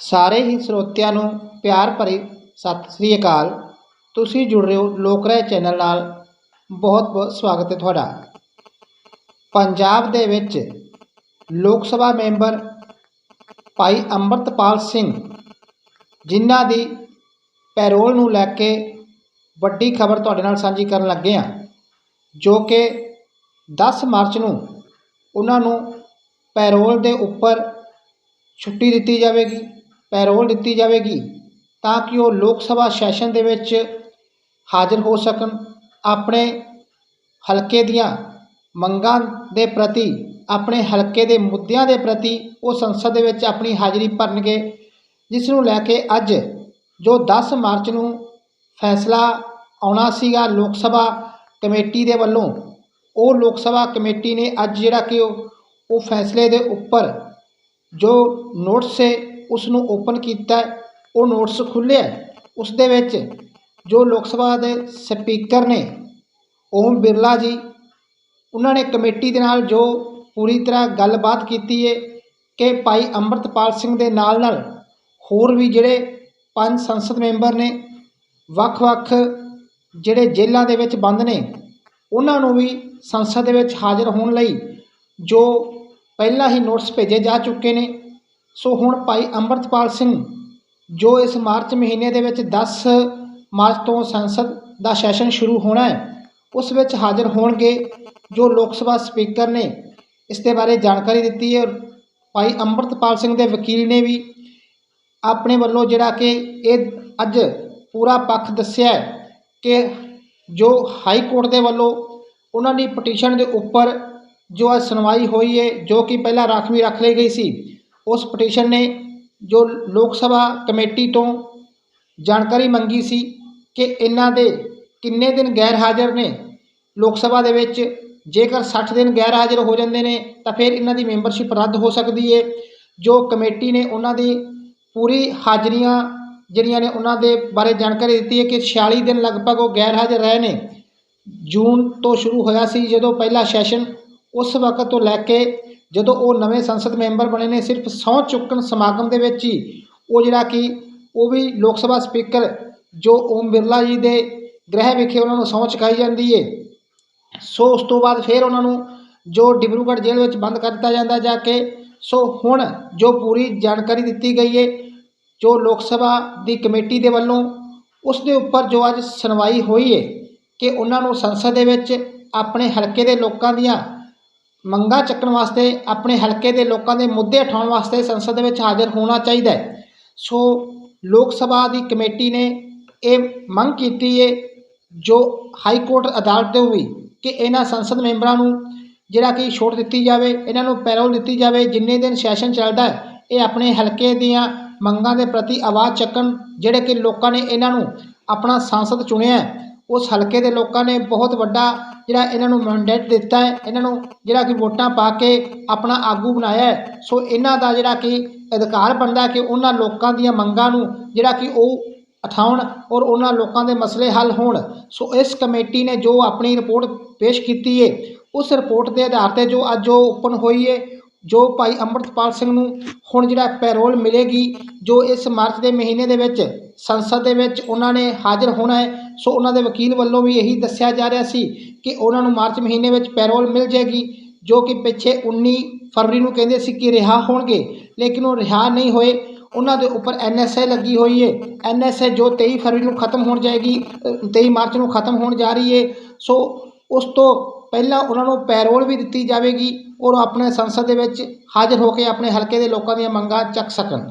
ਸਾਰੇ ਹੀ ਸਰੋਤਿਆਂ ਨੂੰ ਪਿਆਰ ਭਰੀ ਸਤਿ ਸ੍ਰੀ ਅਕਾਲ। ਤੁਸੀਂ ਜੁੜ ਰਹੇ ਹੋ ਲੋਕ ਰਾਏ ਚੈਨਲ ਨਾਲ। ਬਹੁਤ ਬਹੁਤ ਸਵਾਗਤ ਹੈ ਤੁਹਾਡਾ। ਪੰਜਾਬ ਦੇ ਵਿੱਚ ਲੋਕ ਸਭਾ ਮੈਂਬਰ ਭਾਈ ਅੰਮ੍ਰਿਤਪਾਲ ਸਿੰਘ ਜਿਨ੍ਹਾਂ ਦੀ ਪੈਰੋਲ ਨੂੰ ਲੈ ਕੇ ਵੱਡੀ ਖਬਰ ਤੁਹਾਡੇ ਨਾਲ ਸਾਂਝੀ ਕਰਨ ਲੱਗੇ ਹਾਂ, ਜੋ ਕਿ 10 ਮਾਰਚ ਨੂੰ ਉਹਨਾਂ ਨੂੰ ਪੈਰੋਲ ਦੇ ਉੱਪਰ ਛੁੱਟੀ ਦਿੱਤੀ ਜਾਵੇਗੀ। ਪੈਰੋਲ ਦਿੱਤੀ ਜਾਵੇਗੀ ਤਾਂ ਕਿ ਉਹ ਲੋਕ ਸਭਾ ਸੈਸ਼ਨ ਦੇ ਵਿੱਚ ਹਾਜ਼ਰ ਹੋ ਸਕਣ। ਆਪਣੇ ਹਲਕੇ ਦੀਆਂ ਮੰਗਾਂ ਦੇ ਪ੍ਰਤੀ, ਆਪਣੇ ਹਲਕੇ ਦੇ ਮੁੱਦਿਆਂ ਦੇ ਪ੍ਰਤੀ ਉਹ ਸੰਸਦ ਦੇ ਵਿੱਚ ਆਪਣੀ ਹਾਜ਼ਰੀ ਭਰਨਗੇ, ਜਿਸ ਨੂੰ ਲੈ ਕੇ ਅੱਜ ਜੋ 10 ਮਾਰਚ ਨੂੰ ਫੈਸਲਾ ਆਉਣਾ ਸੀਗਾ ਲੋਕ ਸਭਾ ਕਮੇਟੀ ਦੇ ਵੱਲੋਂ, ਉਹ ਲੋਕ ਸਭਾ ਕਮੇਟੀ ਨੇ ਅੱਜ ਜਿਹੜਾ ਕਿ ਉਹ ਉਹ ਫੈਸਲੇ ਦੇ ਉੱਪਰ ਜੋ ਨੋਟਿਸ ਹੈ ਉਸ ਨੂੰ ਓਪਨ ਕੀਤਾ, ਉਹ ਨੋਟਸ ਖੁੱਲ੍ਹਿਆ ਉਸ ਦੇ ਵਿੱਚ ਜੋ ਲੋਕ ਸਭਾ ਦੇ ਸਪੀਕਰ ਨੇ, ਓਮ ਬਿਰਲਾ ਜੀ, ਉਹਨਾਂ ਨੇ ਕਮੇਟੀ ਦੇ ਨਾਲ ਜੋ ਪੂਰੀ ਤਰ੍ਹਾਂ ਗੱਲਬਾਤ ਕੀਤੀ ਹੈ ਕਿ ਭਾਈ ਅੰਮ੍ਰਿਤਪਾਲ ਸਿੰਘ ਦੇ ਨਾਲ ਨਾਲ ਹੋਰ ਵੀ ਜਿਹੜੇ ਪੰਜ ਸੰਸਦ ਮੈਂਬਰ ਨੇ, ਵੱਖ-ਵੱਖ ਜਿਹੜੇ ਜੇਲ੍ਹਾਂ ਦੇ ਵਿੱਚ ਬੰਦ ਨੇ, ਉਹਨਾਂ ਨੂੰ ਵੀ ਸੰਸਦ ਦੇ ਵਿੱਚ ਹਾਜ਼ਰ ਹੋਣ ਲਈ ਜੋ ਪਹਿਲਾਂ ਹੀ ਨੋਟਿਸ ਭੇਜੇ ਜਾ ਚੁੱਕੇ ਨੇ। ਸੋ ਹੁਣ ਭਾਈ ਅੰਮ੍ਰਿਤਪਾਲ ਸਿੰਘ, ਜੋ ਇਸ ਮਾਰਚ ਮਹੀਨੇ ਦੇ ਵਿੱਚ 10 ਮਾਰਚ ਤੋਂ ਸੰਸਦ ਦਾ ਸੈਸ਼ਨ ਸ਼ੁਰੂ ਹੋਣਾ ਹੈ, ਉਸ ਵਿੱਚ ਹਾਜ਼ਰ ਹੋਣਗੇ ਜੋ ਲੋਕ ਸਭਾ ਸਪੀਕਰ ਨੇ। ਇਸ ਦੇ ਬਾਰੇ ਜਾਣਕਾਰੀ ਦਿੱਤੀ ਹੈ ਭਾਈ ਅੰਮ੍ਰਿਤਪਾਲ ਸਿੰਘ ਦੇ ਵਕੀਲ ਨੇ ਵੀ ਆਪਣੇ ਵੱਲੋਂ ਜਿਹੜਾ ਕਿ ਇਹ ਅੱਜ ਪੂਰਾ ਪੱਖ ਦੱਸਿਆ ਕਿ ਜੋ ਹਾਈ ਕੋਰਟ ਦੇ ਵੱਲੋਂ ਉਹਨਾਂ ਦੀ ਪਟੀਸ਼ਨ ਦੇ ਉੱਪਰ ਜੋ ਅੱਜ ਸੁਣਵਾਈ ਹੋਈ ਹੈ, ਜੋ ਕਿ ਪਹਿਲਾਂ ਰਾਖਵੀਂ ਰੱਖ ਲਈ ਗਈ ਸੀ ਉਸ ਪਟੀਸ਼ਨ ਨੇ ਜੋ ਲੋਕ ਸਭਾ ਕਮੇਟੀ ਤੋਂ ਜਾਣਕਾਰੀ ਮੰਗੀ ਸੀ ਕਿ ਇਹਨਾਂ ਦੇ ਕਿੰਨੇ ਦਿਨ ਗੈਰ ਹਾਜ਼ਰ ਨੇ, ਲੋਕ ਸਭਾ ਦੇ ਵਿੱਚ ਜੇਕਰ 60 ਦਿਨ ਗੈਰ ਹਾਜ਼ਰ ਹੋ ਜਾਂਦੇ ਨੇ, ਤਾਂ ਫਿਰ ਇਹਨਾਂ ਦੀ ਮੈਂਬਰਸ਼ਿਪ ਰੱਦ ਹੋ ਸਕਦੀ ਹੈ ਜੋ ਕਮੇਟੀ ਨੇ ਉਹਨਾਂ ਦੀ ਪੂਰੀ ਹਾਜ਼ਰੀਆਂ ਜਿਹੜੀਆਂ ਨੇ ਉਹਨਾਂ ਦੇ ਬਾਰੇ ਜਾਣਕਾਰੀ ਦਿੱਤੀ ਹੈ ਕਿ 46 ਦਿਨ ਲਗਭਗ ਉਹ ਗੈਰ ਹਾਜ਼ਰ ਰਹੇ ਨੇ। ਜੂਨ ਤੋਂ ਸ਼ੁਰੂ ਹੋਇਆ ਸੀ ਜਦੋਂ ਪਹਿਲਾ ਸੈਸ਼ਨ ਉਸ ਵਕਤ ਤੋਂ ਲੈ ਕੇ ਜਦੋਂ ਉਹ ਨਵੇਂ ਸੰਸਦ ਮੈਂਬਰ ਬਣੇ ਨੇ, ਸਿਰਫ ਸਹੁੰ ਚੁੱਕਣ ਸਮਾਗਮ ਦੇ ਵਿੱਚ ਹੀ, ਉਹ ਜਿਹੜਾ ਕਿ ਉਹ ਵੀ ਲੋਕ ਸਭਾ ਸਪੀਕਰ ਜੋ ਓਮ ਬਿਰਲਾ ਜੀ ਦੇ ਗ੍ਰਹਿ ਵਿਖੇ ਉਹਨਾਂ ਨੂੰ ਸਹੁੰ ਚੁਕਾਈ ਜਾਂਦੀ ਹੈ ਸੋ ਉਸ ਤੋਂ ਬਾਅਦ ਫਿਰ ਉਹਨਾਂ ਨੂੰ ਜੋ ਡਿਬਰੂਗੜ੍ਹ ਜੇਲ੍ਹ ਵਿੱਚ ਬੰਦ ਕਰ ਦਿੱਤਾ ਜਾਂਦਾ ਜਾ ਕੇ, ਸੋ ਹੁਣ ਜੋ ਪੂਰੀ ਜਾਣਕਾਰੀ ਦਿੱਤੀ ਗਈ ਹੈ ਜੋ ਲੋਕ ਸਭਾ ਦੀ ਕਮੇਟੀ ਦੇ ਵੱਲੋਂ, ਉਸ ਦੇ ਉੱਪਰ ਜੋ ਅੱਜ ਸੁਣਵਾਈ ਹੋਈ ਹੈ ਕਿ ਉਹਨਾਂ ਨੂੰ ਸੰਸਦ ਦੇ ਵਿੱਚ ਆਪਣੇ ਹਲਕੇ ਦੇ ਲੋਕਾਂ ਦੀਆਂ ਮੰਗਾਂ ਚੱਕਣ ਵਾਸਤੇ, ਆਪਣੇ ਹਲਕੇ ਦੇ ਲੋਕਾਂ ਦੇ ਮੁੱਦੇ ਉਠਾਉਣ ਵਾਸਤੇ ਸੰਸਦ ਦੇ ਵਿੱਚ ਹਾਜ਼ਰ ਹੋਣਾ ਚਾਹੀਦਾ ਹੈ। ਸੋ, ਲੋਕ ਸਭਾ ਦੀ ਕਮੇਟੀ ਨੇ ਇਹ ਮੰਗ ਕੀਤੀ ਹੈ ਜੋ ਹਾਈ ਕੋਰਟ ਅਦਾਲਤ ਤੋਂ ਹੋਈ ਕਿ ਇਹਨਾਂ ਸੰਸਦ ਮੈਂਬਰਾਂ ਨੂੰ ਜਿਹੜਾ ਕਿ ਛੋਟ ਦਿੱਤੀ ਜਾਵੇ, ਇਹਨਾਂ ਨੂੰ ਪੈਰੋਲ ਦਿੱਤੀ ਜਾਵੇ, ਜਿੰਨੇ ਦਿਨ ਸੈਸ਼ਨ ਚੱਲਦਾ ਹੈ, ਇਹ ਆਪਣੇ ਹਲਕੇ ਦੀਆਂ ਮੰਗਾਂ ਦੇ ਪ੍ਰਤੀ ਆਵਾਜ਼ ਚੱਕਣ, ਜਿਹੜੇ ਕਿ ਲੋਕਾਂ ਨੇ ਇਹਨਾਂ ਨੂੰ ਆਪਣਾ ਸੰਸਦ ਚੁਣਿਆ ਉਸ ਹਲਕੇ ਦੇ ਲੋਕਾਂ ਨੇ ਬਹੁਤ ਵੱਡਾ ਜਿਹੜਾ ਇਹਨਾਂ ਨੂੰ ਮੈਂਡੇਟ ਦਿੱਤਾ ਹੈ, ਇਹਨਾਂ ਨੂੰ ਜਿਹੜਾ ਕਿ ਵੋਟਾਂ ਪਾ ਕੇ ਆਪਣਾ ਆਗੂ ਬਣਾਇਆ ਹੈ। ਸੋ ਇਹਨਾਂ ਦਾ ਜਿਹੜਾ ਕਿ ਅਧਿਕਾਰ ਬਣਦਾ ਕਿ ਉਹਨਾਂ ਲੋਕਾਂ ਦੀਆਂ ਮੰਗਾਂ ਨੂੰ ਜਿਹੜਾ ਕਿ ਉਹ ਉਠਾਉਣ ਔਰ ਉਹਨਾਂ ਲੋਕਾਂ ਦੇ ਮਸਲੇ ਹੱਲ ਹੋਣ। ਸੋ ਇਸ ਕਮੇਟੀ ਨੇ ਜੋ ਆਪਣੀ ਰਿਪੋਰਟ ਪੇਸ਼ ਕੀਤੀ ਹੈ, ਉਸ ਰਿਪੋਰਟ ਦੇ ਆਧਾਰ ਤੇ ਜੋ ਅੱਜ ਉਹ ਓਪਨ ਹੋਈ ਹੈ, ਜੋ ਭਾਈ ਅੰਮ੍ਰਿਤਪਾਲ ਸਿੰਘ ਨੂੰ ਹੁਣ ਜਿਹੜਾ ਪੈਰੋਲ ਮਿਲੇਗੀ, ਜੋ ਇਸ ਮਾਰਚ ਦੇ ਮਹੀਨੇ ਦੇ ਵਿੱਚ ਸੰਸਦ ਦੇ ਵਿੱਚ ਉਹਨਾਂ ਨੇ ਹਾਜ਼ਰ ਹੋਣਾ ਹੈ ਸੋ ਉਹਨਾਂ ਦੇ ਵਕੀਲ ਵੱਲੋਂ ਵੀ ਇਹੀ ਦੱਸਿਆ ਜਾ ਰਿਹਾ ਸੀ ਕਿ ਉਹਨਾਂ ਨੂੰ ਮਾਰਚ ਮਹੀਨੇ ਵਿੱਚ ਪੈਰੋਲ ਮਿਲ ਜਾਏਗੀ ਜੋ ਕਿ ਪਿੱਛੇ 19 ਫਰਵਰੀ ਨੂੰ ਕਹਿੰਦੇ ਸੀ ਕਿ ਰਿਹਾ ਹੋਣਗੇ ਲੇਕਿਨ ਉਹ ਰਿਹਾ ਨਹੀਂ ਹੋਏ। ਉਹਨਾਂ ਦੇ ਉੱਪਰ ਐਨਐਸਏ ਲੱਗੀ ਹੋਈ ਹੈ ਐਨਐਸਏ ਜੋ 23 ਫਰਵਰੀ ਨੂੰ ਖਤਮ ਹੋਣ ਜਾਏਗੀ ਅ, 23 ਮਾਰਚ ਨੂੰ ਖਤਮ ਹੋਣ ਜਾ ਰਹੀ ਹੈ ਸੋ ਉਸ ਤੋਂ ਪਹਿਲਾਂ ਉਹਨਾਂ ਨੂੰ ਪੈਰੋਲ ਵੀ ਦਿੱਤੀ ਜਾਵੇਗੀ ਔਰ ਉਹ ਆਪਣੇ ਸੰਸਦ ਦੇ ਵਿੱਚ ਹਾਜ਼ਰ ਹੋ ਕੇ ਆਪਣੇ ਹਲਕੇ ਦੇ ਲੋਕਾਂ ਦੀਆਂ ਮੰਗਾਂ ਚੱਕ ਸਕਣ।